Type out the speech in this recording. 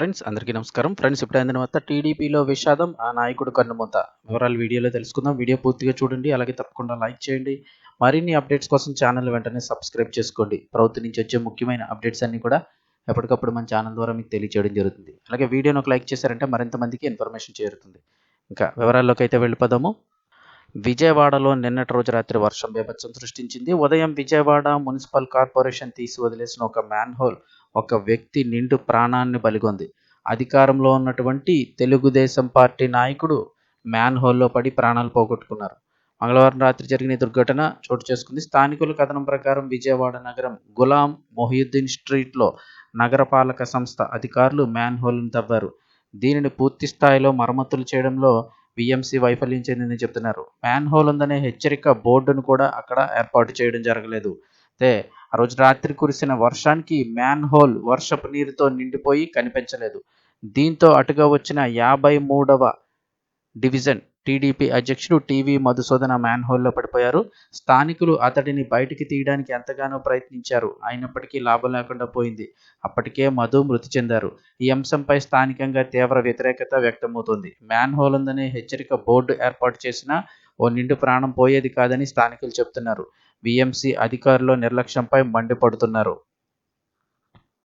Friends అందరికీ నమస్కారం. Friends ఇప్పుడు అందిన టీడీపీలో విషాదం ఆ నాయకుడు కన్నుమూత వివరాలు వీడియోలో తెలుసుకుందాం. వీడియో పూర్తిగా చూడండి అలాగే తప్పకుండా లైక్ చేయండి. మరిన్ని అప్డేట్స్ కోసం ఛానల్ వెంటనే సబ్స్క్రైబ్ చేసుకోండి. ప్రభుత్వం నుంచి వచ్చే ముఖ్యమైన అప్డేట్స్ అన్ని కూడా ఎప్పటికప్పుడు మన ఛానల్ ద్వారా మీకు తెలియజేయడం జరుగుతుంది. అలాగే వీడియోను ఒక లైక్ చేశారంటే మరింత మందికి ఇన్ఫర్మేషన్ చేరుతుంది. ఇంకా వివరాల్లోకి అయితే వెళ్ళిపోదాము. విజయవాడలో నిన్నటి రోజు రాత్రి వర్షం బీభత్సం సృష్టించింది. ఉదయం విజయవాడ మున్సిపల్ కార్పొరేషన్ తీసి వదిలేసిన ఒక మ్యాన్ హోల్ ఒక వ్యక్తి నిండు ప్రాణాన్ని బలిగొంది. అధికారంలో ఉన్నటువంటి తెలుగుదేశం పార్టీ నాయకుడు మ్యాన్ హోల్లో పడి ప్రాణాలు పోగొట్టుకున్నారు. మంగళవారం రాత్రి జరిగిన దుర్ఘటన చోటు చేసుకుంది. స్థానికుల కథనం ప్రకారం విజయవాడ నగరం గులాం మొహియుద్దీన్ స్ట్రీట్లో నగరపాలక సంస్థ అధికారులు మ్యాన్ హోల్ను తవ్వారు. దీనిని పూర్తి స్థాయిలో మరమ్మతులు చేయడంలో బిఎంసీ వైఫల్యం చెందిందని చెప్తున్నారు? మ్యాన్ హోల్ ఉందనే హెచ్చరిక బోర్డును కూడా అక్కడ ఏర్పాటు చేయడం జరగలేదు. అయితే ఆ రోజు రాత్రి కురిసిన వర్షానికి మ్యాన్ హోల్ వర్షపు నీరుతో నిండిపోయి కనిపించలేదు. దీంతో అటుగా వచ్చిన యాభై మూడవ డివిజన్ టీడీపీ అధ్యక్షుడు టీవీ మధుసూదన మ్యాన్ హోల్లో పడిపోయారు. స్థానికులు అతడిని బయటికి తీయడానికి ఎంతగానో ప్రయత్నించారు. అయినప్పటికీ లాభం లేకుండా పోయింది. అప్పటికే మధు మృతి చెందారు. ఈ అంశంపై స్థానికంగా తీవ్ర వ్యతిరేకత వ్యక్తమవుతోంది. మ్యాన్ హోల్ ఉందనే హెచ్చరిక బోర్డు ఏర్పాటు చేసిన ఓ నిండు ప్రాణం పోయేది కాదని స్థానికులు చెబుతున్నారు విఎంసీ అధికారుల నిర్లక్ష్యంపై మండిపడుతున్నారు.